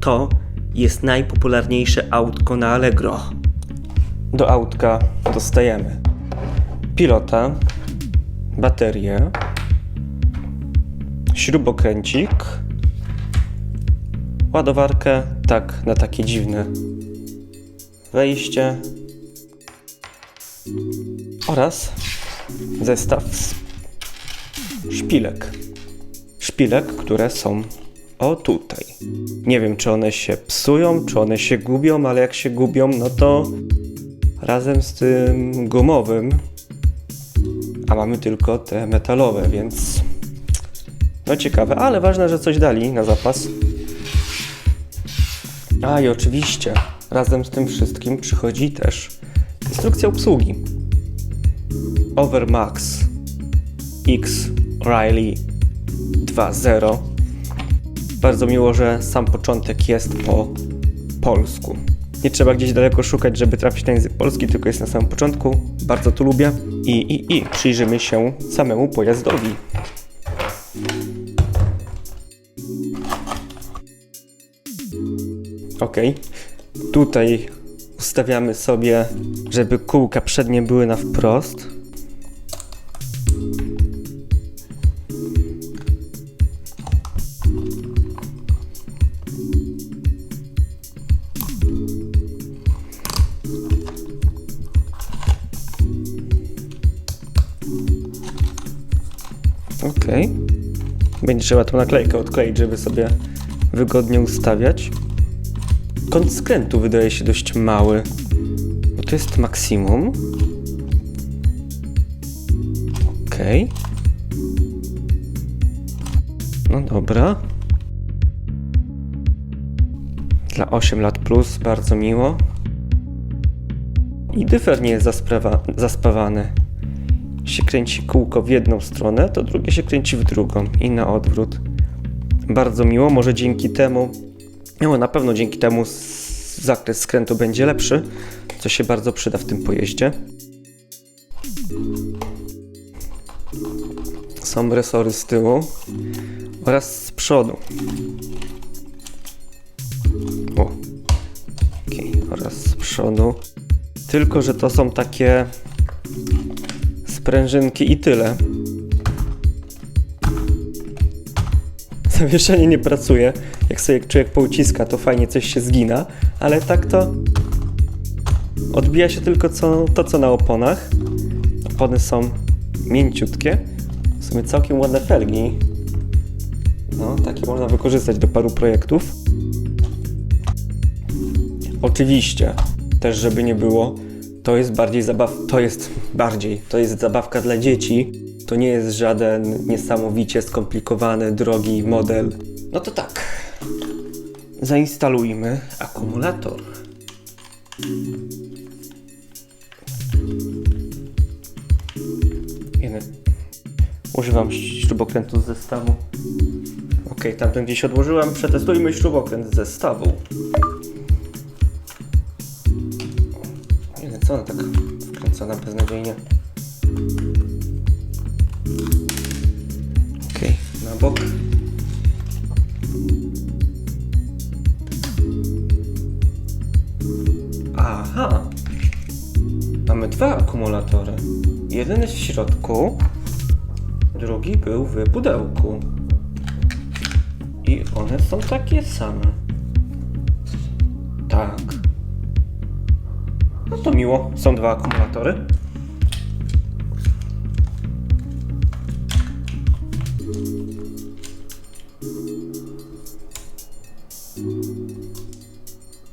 To jest najpopularniejsze autko na Allegro. Do autka dostajemy pilota, baterię, śrubokręcik, ładowarkę, tak na takie dziwne wejście oraz zestaw z szpilek. Szpilek, które są o tutaj. Nie wiem, czy one się psują, czy one się gubią, ale jak się gubią, no to razem z tym gumowym, a mamy tylko te metalowe, więc no ciekawe, ale ważne, że coś dali na zapas. A i oczywiście, razem z tym wszystkim przychodzi też instrukcja obsługi. Overmax X Riley 2.0. Bardzo miło, że sam początek jest po polsku. Nie trzeba gdzieś daleko szukać, żeby trafić na język polski, tylko jest na samym początku. Bardzo to lubię. I, i, i przyjrzymy się samemu pojazdowi. Ok. Tutaj ustawiamy sobie, żeby kółka przednie były na wprost. Będzie trzeba tą naklejkę odkleić, żeby sobie wygodnie ustawiać. Kąt skrętu wydaje się dość mały, bo to jest maksimum. Ok. No dobra. Dla 8 lat plus, bardzo miło. I dyfer nie jest zaspawany. Się kręci kółko w jedną stronę, to drugie się kręci w drugą i na odwrót. Bardzo miło, może dzięki temu no, na pewno dzięki temu zakres skrętu będzie lepszy, co się bardzo przyda w tym pojeździe. Są resory z tyłu oraz z przodu. O. Okay. Oraz z przodu. Tylko, że to są takie sprężynki i tyle. Zawieszenie nie pracuje. Jak sobie człowiek pouciska, to fajnie coś się zgina, ale tak to odbija się tylko co, to, co na oponach. Opony są mięciutkie. W sumie całkiem ładne felgi. No, takie można wykorzystać do paru projektów. Oczywiście, też żeby nie było, to jest bardziej zabaw... To jest bardziej, to jest zabawka dla dzieci. To nie jest żaden niesamowicie skomplikowany, drogi model. No to tak. Zainstalujmy akumulator. Jeden. Używam śrubokrętu z zestawu. Ok, tamten gdzieś odłożyłem. Przetestujmy śrubokręt z zestawu. Ona tak wkręcona beznadziejnie. Ok, na bok. Aha. Mamy dwa akumulatory. Jeden jest w środku, drugi był w pudełku. I one są takie same. To miło. Są dwa akumulatory.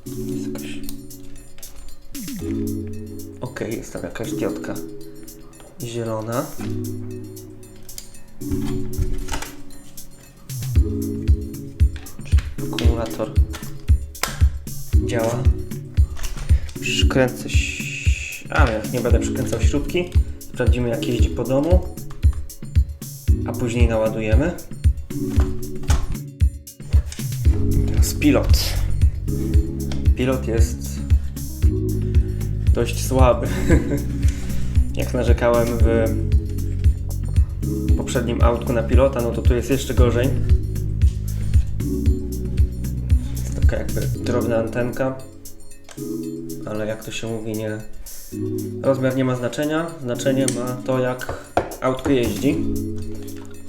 Jest jakaś... Jest tam jakaś diodka zielona. Akumulator działa. Przykręcę. ś- A ja nie będę przykręcał śrubki. Sprawdzimy, jak jeździ po domu. A później naładujemy. Teraz pilot. Pilot jest dość słaby. Jak narzekałem w poprzednim autku na pilota, no to tu jest jeszcze gorzej. Jest tak Taka jakby drobna antenka. Ale jak to się mówi, nie... Rozmiar nie ma znaczenia. Znaczenie ma to, jak autko jeździ.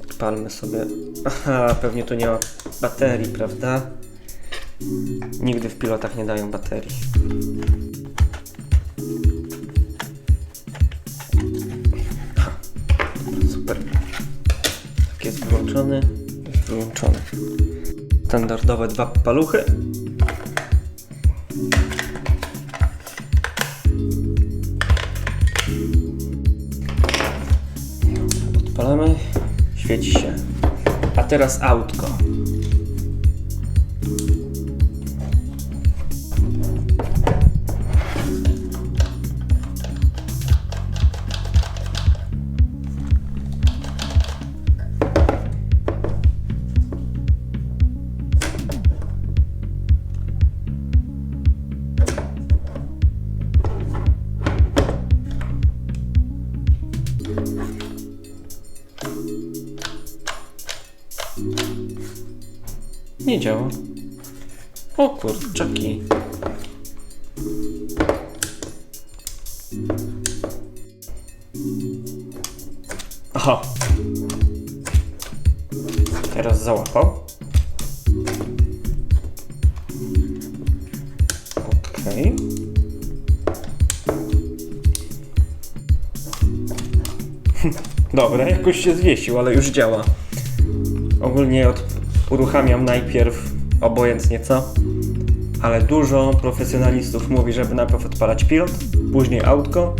Odpalmy sobie. Aha, pewnie tu nie ma baterii, prawda? Nigdy w pilotach nie dają baterii. Super. Jak jest wyłączony, jest wyłączony. Standardowe dwa paluchy. Świeci się. A teraz autko. O kurczaki. Aha. Teraz załapał. Okej. Dobra, jakoś się zwiesił, ale już działa. Ogólnie od, uruchamiam najpierw obojętnie co, ale dużo profesjonalistów mówi, żeby najpierw odpalać pilot, później autko,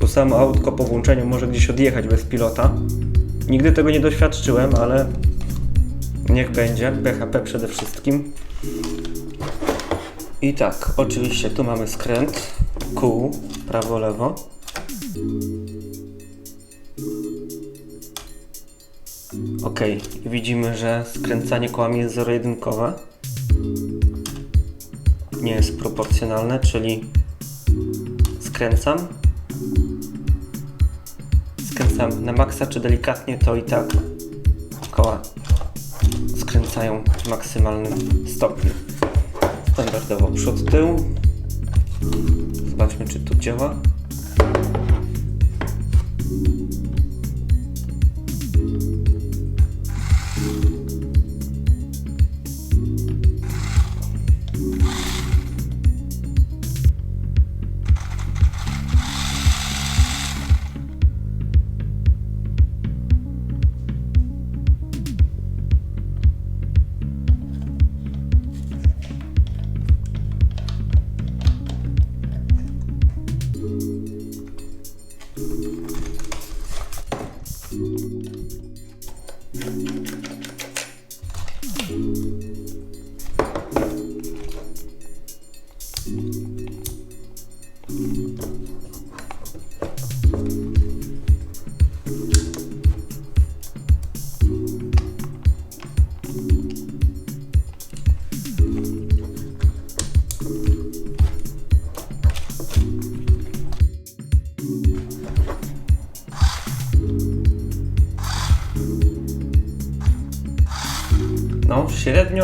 bo samo autko po włączeniu może gdzieś odjechać bez pilota. Nigdy tego nie doświadczyłem, ale niech będzie, PHP przede wszystkim. I tak, oczywiście tu mamy skręt, kół, prawo, lewo. Ok, widzimy, że skręcanie kołami jest zero-jedynkowe. Nie jest proporcjonalne, czyli skręcam. Skręcam na maksa czy delikatnie, to i tak koła skręcają w maksymalnym stopniu. Standardowo przód, tył. Zobaczmy, czy to działa.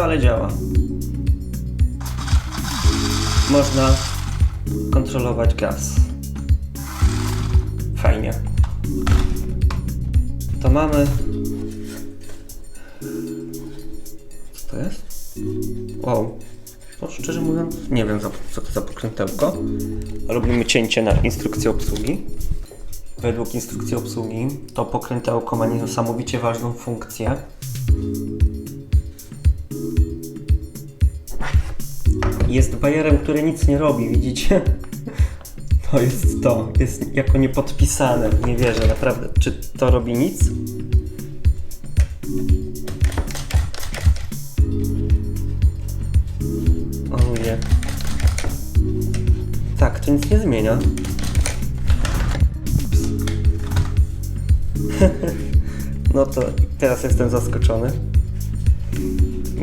Ale działa. Można kontrolować gaz. Fajnie. To mamy. Co to jest? Wow. To szczerze mówiąc, nie wiem co to za pokrętełko. Robimy cięcie na instrukcję obsługi. Według instrukcji obsługi to pokrętełko ma niesamowicie ważną funkcję. Jest bajerem, który nic nie robi, widzicie? To jest to, jest jako niepodpisane, nie wierzę naprawdę. Czy to robi nic? O nie. Tak, to nic nie zmienia. No to teraz jestem zaskoczony.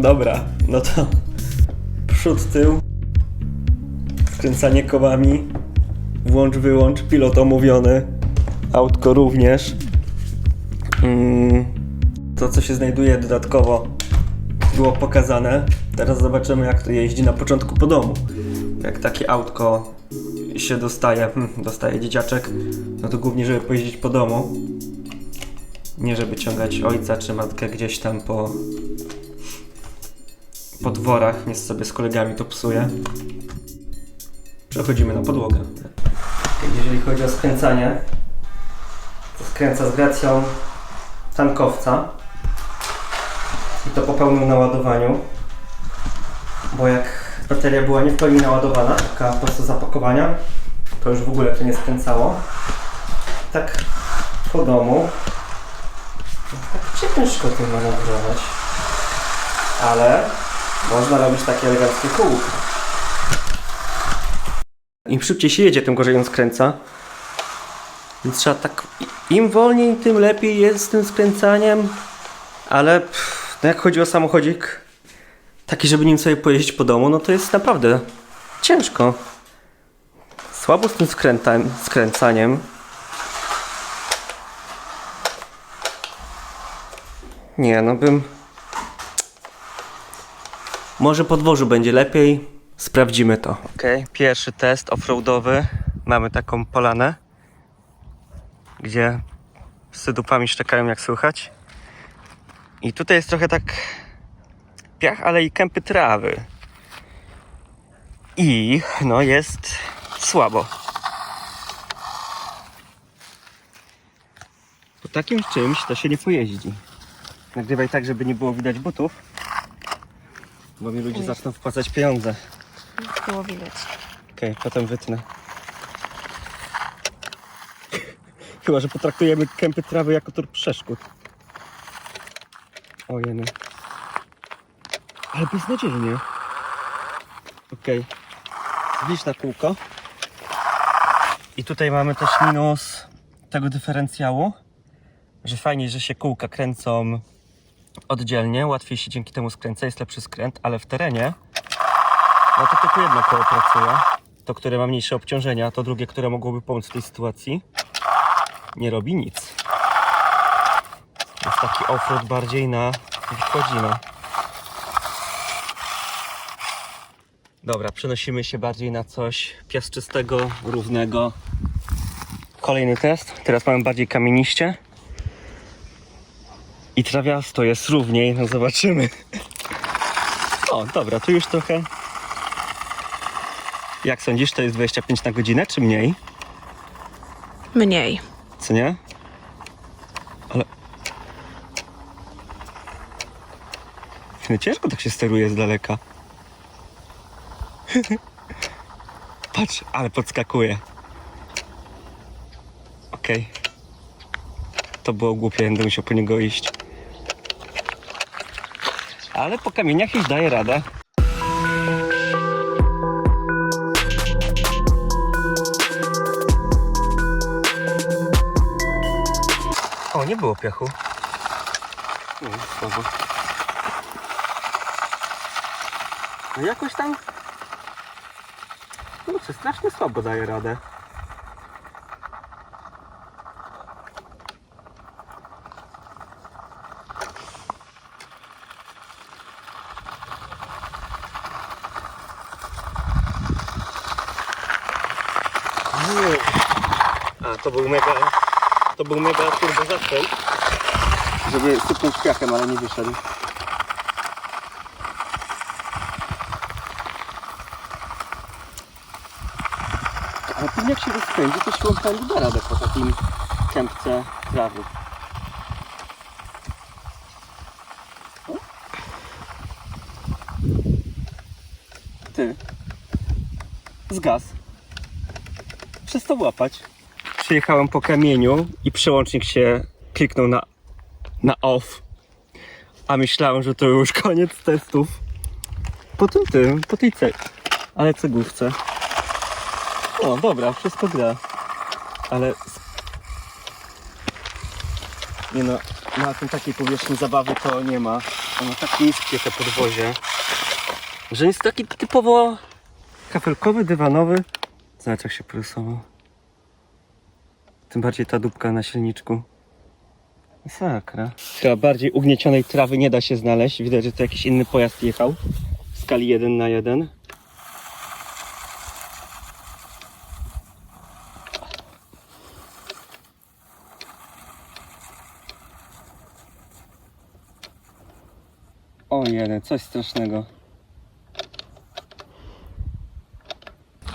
Dobra, no to przód, tył, skręcanie kołami, włącz, wyłącz, pilot omówiony, autko również. Mm, to, co się znajduje dodatkowo, było pokazane. Teraz zobaczymy, jak to jeździ na początku po domu. Jak takie autko się dostaje, hmm, dostaje dzieciaczek, no to głównie, żeby pojeździć po domu. Nie żeby ciągać ojca czy matkę gdzieś tam po, po dworach, nie sobie z kolegami to psuje. Przechodzimy na podłogę. Jeżeli chodzi o skręcanie, to skręca z gracją tankowca i to po pełnym naładowaniu, bo jak bateria była nie w pełni naładowana, taka po prostu zapakowania, to już w ogóle to nie skręcało. Tak po domu, tak ciężko tym manewrować, ale można robić takie eleganckie kółka. Im szybciej się jedzie, tym gorzej on skręca. Więc trzeba tak. Im wolniej, tym lepiej jest z tym skręcaniem. Ale pff, no jak chodzi o samochodzik, taki, żeby nim sobie pojeździć po domu, no to jest naprawdę ciężko. Słabo z tym skręta- skręcaniem. Nie, no bym. Może po dworzu będzie lepiej. Sprawdzimy to. Ok, pierwszy test offroadowy. Mamy taką polanę, gdzie psy dupami szczekają, jak słychać. I tutaj jest trochę tak piach, ale i kępy trawy. I no jest słabo. Po takim czymś to się nie pojeździ. Nagrywaj tak, żeby nie było widać butów, bo mi ludzie zaczną wpłacać pieniądze. Było widać. Okej, potem wytnę. Chyba, że potraktujemy kępy trawy jako tor przeszkód. Ojeny. Ale beznadziejnie. Okej. Widzisz na kółko. I tutaj mamy też minus tego dyferencjału, że fajnie, że się kółka kręcą oddzielnie, łatwiej się dzięki temu skręca, jest lepszy skręt, ale w terenie no to tylko jedno koło pracuje. To, które ma mniejsze obciążenia, to drugie, które mogłoby pomóc w tej sytuacji, nie robi nic. Jest taki offroad bardziej na wchodzimy. Dobra, przenosimy się bardziej na coś piaszczystego, równego. Kolejny test. Teraz mamy bardziej kamieniście. I trawiasto jest równiej, no zobaczymy. O, dobra, tu już trochę jak sądzisz, to jest 25 na godzinę, czy mniej? Mniej. Co nie? Ale... No ciężko tak się steruje z daleka. Patrz, ale podskakuje. Okej. To było głupie, będę musiał po niego iść. Ale po kamieniach już daje radę. Nie było piachu. Słabo. No jakoś tam... Kurczę, strasznie słabo daje radę. A, to był mega... To był mega turbo zastrzel. Żeby sypnąć piachem, ale nie wyszedł. Ale pewnie jak się rozpędzi, to siłą pędu da radę po takim kępce trawy. Ty. Zgas. Przestał łapać. Przyjechałem po kamieniu i przełącznik się kliknął na, na off. A myślałem, że to już koniec testów. Po tym tym, po tej ce... Ale cegłówce. O, dobra, wszystko gra. Ale... Nie no, na tym takiej powierzchni zabawy to nie ma. Ono tak niskie te podwozie. Że jest taki typowo kafelkowy, dywanowy. Zobacz jak się porysował. Tym bardziej ta dupka na silniczku. Sakra. Chyba bardziej ugniecionej trawy nie da się znaleźć. Widać, że to jakiś inny pojazd jechał. skali 1 na 1. O jeden, coś strasznego.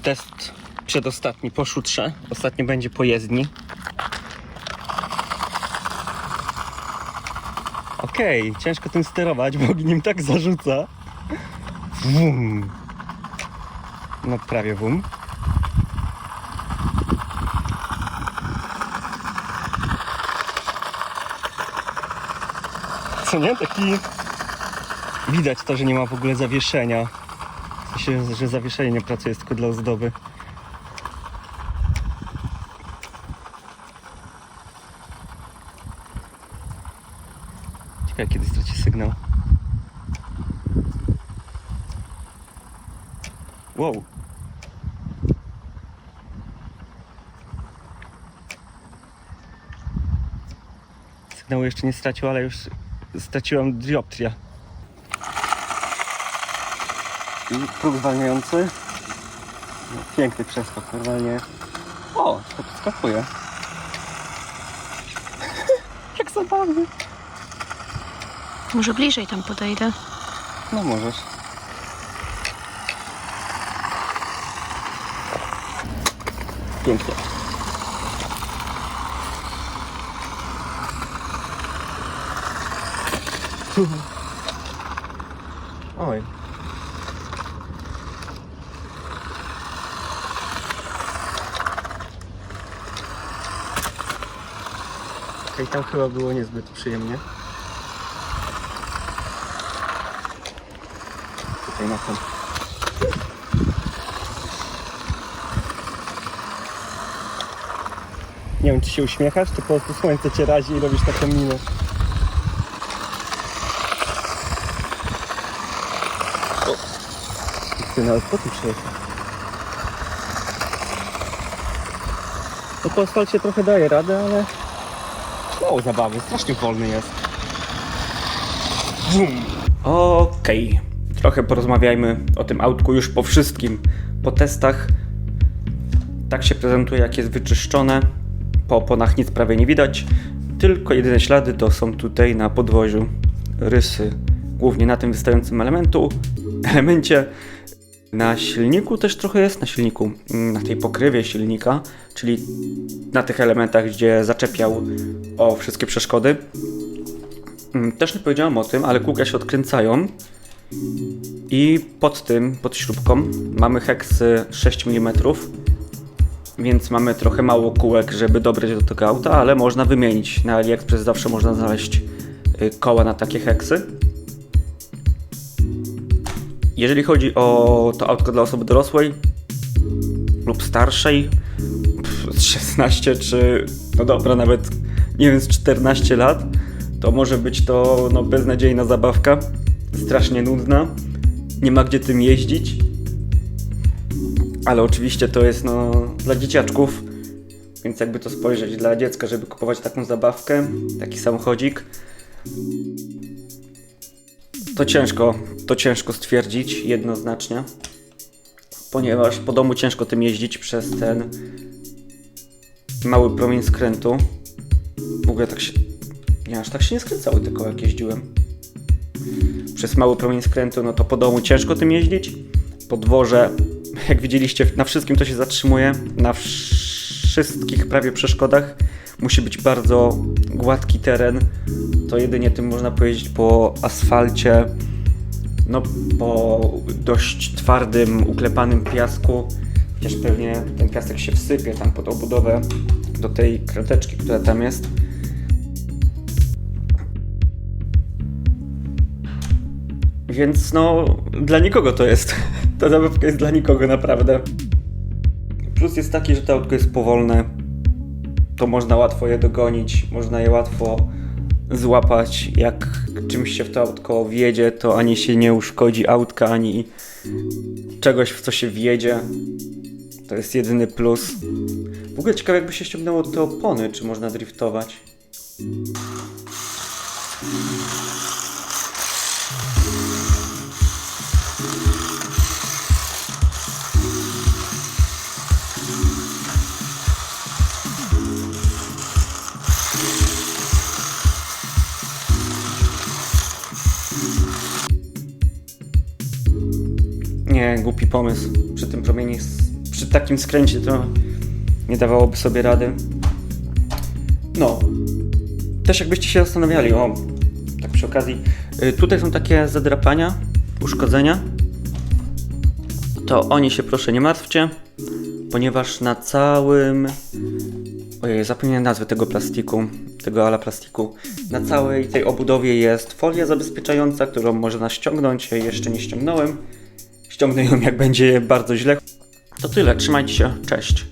Test przedostatni po szutrze. Ostatni będzie po jezdni. Okej, ciężko tym sterować, bo nim tak zarzuca. Wum. No prawie wum. Co nie? Taki... Widać to, że nie ma w ogóle zawieszenia. W że zawieszenie nie pracuje, jest tylko dla ozdoby. Wow. Sygnału jeszcze nie stracił, ale już straciłem dioptria. I próg zwalniający. No, piękny przeskok, normalnie. O, to podskakuje. Jak zabawny. Może bliżej tam podejdę. No możesz. Pięknie. Oj. Okej, tam chyba było niezbyt przyjemnie. Tutaj na tym. Nie wiem, czy się uśmiechasz, czy po prostu słońce cię razi i robisz taką minę. Ty nawet po tym przyjechał. No po asfalcie trochę daje radę, ale mało zabawy, strasznie wolny jest. Bum. Okej, trochę porozmawiajmy o tym autku już po wszystkim. Po testach tak się prezentuje, jak jest wyczyszczone. Po oponach nic prawie nie widać, tylko jedyne ślady to są tutaj na podwoziu rysy, głównie na tym wystającym elementu, elemencie. Na silniku też trochę jest, na silniku, mm, na tej pokrywie silnika, czyli na tych elementach, gdzie zaczepiał o wszystkie przeszkody. Mm, Też nie powiedziałem o tym, ale kółka się odkręcają i pod tym, pod śrubką mamy heksy 6 mm, więc mamy trochę mało kółek, żeby dobrać do tego auta, ale można wymienić. Na AliExpress zawsze można znaleźć y, koła na takie heksy. Jeżeli chodzi o to autko dla osoby dorosłej lub starszej, pff, z 16 czy no dobra, nawet nie wiem, z 14 lat, to może być to no, beznadziejna zabawka, strasznie nudna, nie ma gdzie tym jeździć, ale oczywiście to jest no, dla dzieciaczków, więc jakby to spojrzeć dla dziecka, żeby kupować taką zabawkę, taki samochodzik, to ciężko, to ciężko stwierdzić jednoznacznie, ponieważ po domu ciężko tym jeździć przez ten mały promień skrętu. W ogóle tak się, nie aż tak się nie skręcały koła jak jeździłem. Przez mały promień skrętu, no to po domu ciężko tym jeździć. Po dworze, jak widzieliście, na wszystkim to się zatrzymuje, na wszystkich prawie przeszkodach. Musi być bardzo gładki teren. To jedynie tym można pojeździć po asfalcie, no po dość twardym, uklepanym piasku. Chociaż pewnie ten piasek się wsypie tam pod obudowę do tej krateczki, która tam jest. Więc no, dla nikogo to jest. Ta zabawka jest dla nikogo naprawdę. Plus jest taki, że to autko jest powolne. To można łatwo je dogonić, można je łatwo złapać. Jak czymś się w to autko wjedzie, to ani się nie uszkodzi autka, ani czegoś, w co się wjedzie. To jest jedyny plus. W ogóle ciekawe, jakby się ściągnęło te opony, czy można driftować. Głupi pomysł. Przy tym promieniu, przy takim skręcie to nie dawałoby sobie rady. No. Też jakbyście się zastanawiali, o, tak przy okazji, y, tutaj są takie zadrapania, uszkodzenia. To oni się proszę nie martwcie, ponieważ na całym. Ojej, zapomniałem nazwy tego plastiku, tego ala plastiku. Na całej tej obudowie jest folia zabezpieczająca, którą można ściągnąć. Jeszcze nie ściągnąłem. Ściągnę ją jak będzie bardzo źle. To tyle, trzymajcie się, cześć.